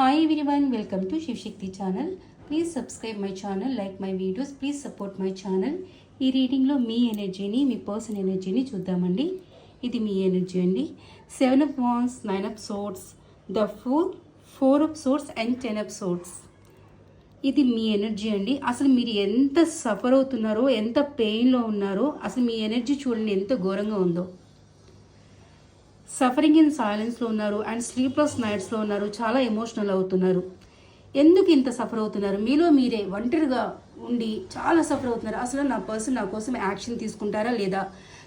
Hi everyone welcome to Shivashakti channel please subscribe my channel like my videos please support my channel ఈ రీడింగ్లో మీ ఎనర్జీని మీ person ఎనర్జీని చూద్దామండి. ఇది మీ ఎనర్జీ అండి. Seven of wands nine of swords the four four of swords and ten of swords ఇది మీ ఎనర్జీ అండి. అసలు మీరు ఎంత సఫర్ అవుతున్నారో ఎంత పెయిన్లో ఉన్నారో అసలు మీ ఎనర్జీ చూడండి ఎంత ఘోరంగా ఉందో. సఫరింగ్ ఇన్ సైలెన్స్లో ఉన్నారు అండ్ స్లీప్లెస్ నైట్స్లో ఉన్నారు. చాలా ఎమోషనల్ అవుతున్నారు. ఎందుకు ఇంత సఫర్ అవుతున్నారు? మీలో మీరే ఒంటరిగా ఉండి చాలా సఫర్ అవుతున్నారు. అసలు నా పర్సన్ నా కోసం యాక్షన్ తీసుకుంటారా లేదా?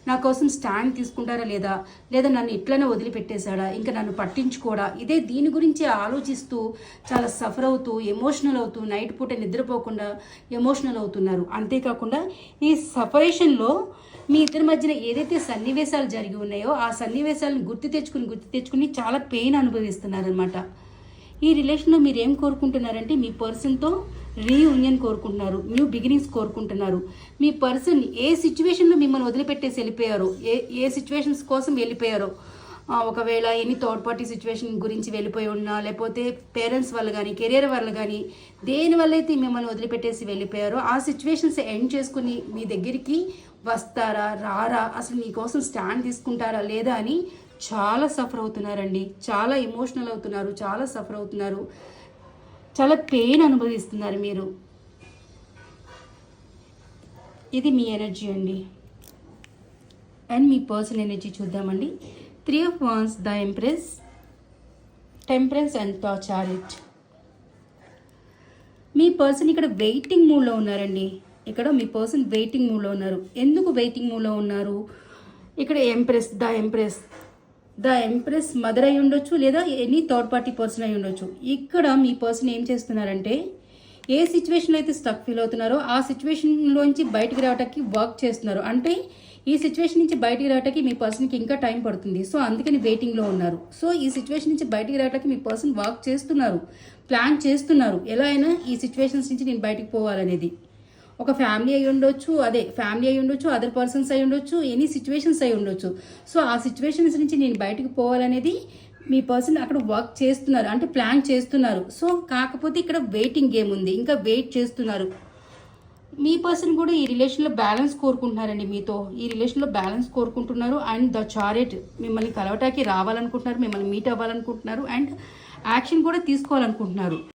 నా కోసం స్టాండ్ తీసుకుంటారా లేదా? లేదా నన్ను ఇట్లనే వదిలిపెట్టేశాడా? ఇంకా నన్ను పట్టించుకోడా? ఇదే దీని గురించి ఆలోచిస్తూ చాలా సఫర్ అవుతూ ఎమోషనల్ అవుతూ నైట్ పూట నిద్రపోకుండా ఎమోషనల్ అవుతున్నారు. అంతేకాకుండా ఈ సపరేషన్లో మీ ఇద్దరి మధ్యన ఏదైతే సన్నివేశాలు జరిగి ఉన్నాయో ఆ సన్నివేశాలను గుర్తు తెచ్చుకుని గుర్తు తెచ్చుకుని చాలా పెయిన్ అనుభవిస్తున్నారనమాట ఈ రిలేషన్లో మీరు ఏం కోరుకుంటున్నారంటే మీ పర్సన్తో రీయూనియన్ కోరుకుంటున్నారు న్యూ బిగినింగ్స్ కోరుకుంటున్నారు. మీ పర్సన్ ఏ సిచ్యువేషన్లో మిమ్మల్ని వదిలిపెట్టేసి వెళ్ళిపోయారో ఏ ఏ సిచ్యువేషన్స్ కోసం వెళ్ళిపోయారో ఒకవేళ ఎనీ థర్డ్ పార్టీ సిచ్యువేషన్ గురించి వెళ్ళిపోయి ఉన్నా లేకపోతే పేరెంట్స్ వల్ల కానీ కెరియర్ వల్ల కానీ దేని వల్ల అయితే మిమ్మల్ని వదిలిపెట్టేసి వెళ్ళిపోయారో ఆ సిచ్యువేషన్స్ ఎండ్ చేసుకుని మీ దగ్గరికి వస్తారా రారా అసలు మీకోసం స్టాండ్ తీసుకుంటారా లేదా అని చాలా సఫర్ అవుతున్నారండి. చాలా ఎమోషనల్ అవుతున్నారు. చాలా సఫర్ అవుతున్నారు. చాలా పెయిన్ అనుభవిస్తున్నారు మీరు. ఇది మీ ఎనర్జీ అండి. అండ్ మీ పర్సన్ ఎనర్జీ చూద్దామండి. Three of wands the empress temperance and the me person ఇక్కడ వెయిటింగ్ మూడ్లో ఉన్నారండి. ఇక్కడ మీ పర్సన్ వెయిటింగ్ మూడ్లో ఉన్నారు. ఎందుకు వెయిటింగ్ మూడ్లో ఉన్నారు? ఇక్కడ empress the empress the empress mother అయి ఉండొచ్చు లేదా ఎనీ థర్డ్ పార్టీ పర్సన్ అయి ఉండొచ్చు. ఇక్కడ మీ పర్సన్ ఏం చేస్తున్నారంటే ఏ సిచ్యువేషన్లో అయితే స్టక్ ఫీల్ అవుతున్నారో ఆ సిచ్యువేషన్లోంచి బయటికి రావడానికి వర్క్ చేస్తున్నారు. అంటే ఈ సిచ్యువేషన్ నుంచి బయటికి రావడానికి మీ పర్సన్కి ఇంకా టైం పడుతుంది. సో అందుకని వెయిటింగ్లో ఉన్నారు. సో ఈ సిచ్యువేషన్ నుంచి బయటికి రావడానికి మీ పర్సన్ వర్క్ చేస్తున్నారు. ప్లాన్ చేస్తున్నారు. ఎలా అయినా ఈ సిచ్యువేషన్స్ నుంచి నేను బయటికి పోవాలనేది. ఒక ఫ్యామిలీ అయి ఉండొచ్చు అదే ఫ్యామిలీ అయి ఉండొచ్చు అదర్ పర్సన్స్ అయి ఉండొచ్చు ఎనీ సిచ్యువేషన్స్ అయి ఉండొచ్చు. సో ఆ సిచ్యువేషన్స్ నుంచి నేను బయటకు పోవాలనేది మీ పర్సన్ అక్కడ వర్క్ చేస్తున్నారు అంటే ప్లాన్ చేస్తున్నారు. సో కాకపోతే ఇక్కడ వెయిటింగ్ గేమ్ ఉంది ఇంకా వెయిట్ చేస్తున్నారు. మీ పర్సన్ కూడా ఈ రిలేషన్లో బ్యాలెన్స్ కోరుకుంటున్నారండి మీతో. ఈ రిలేషన్లో బ్యాలెన్స్ కోరుకుంటున్నారు అండ్ ద చారెట్ మిమ్మల్ని కలవటానికి రావాలనుకుంటున్నారు మిమ్మల్ని మీట్ అవ్వాలనుకుంటున్నారు అండ్ యాక్షన్ కూడా తీసుకోవాలనుకుంటున్నారు.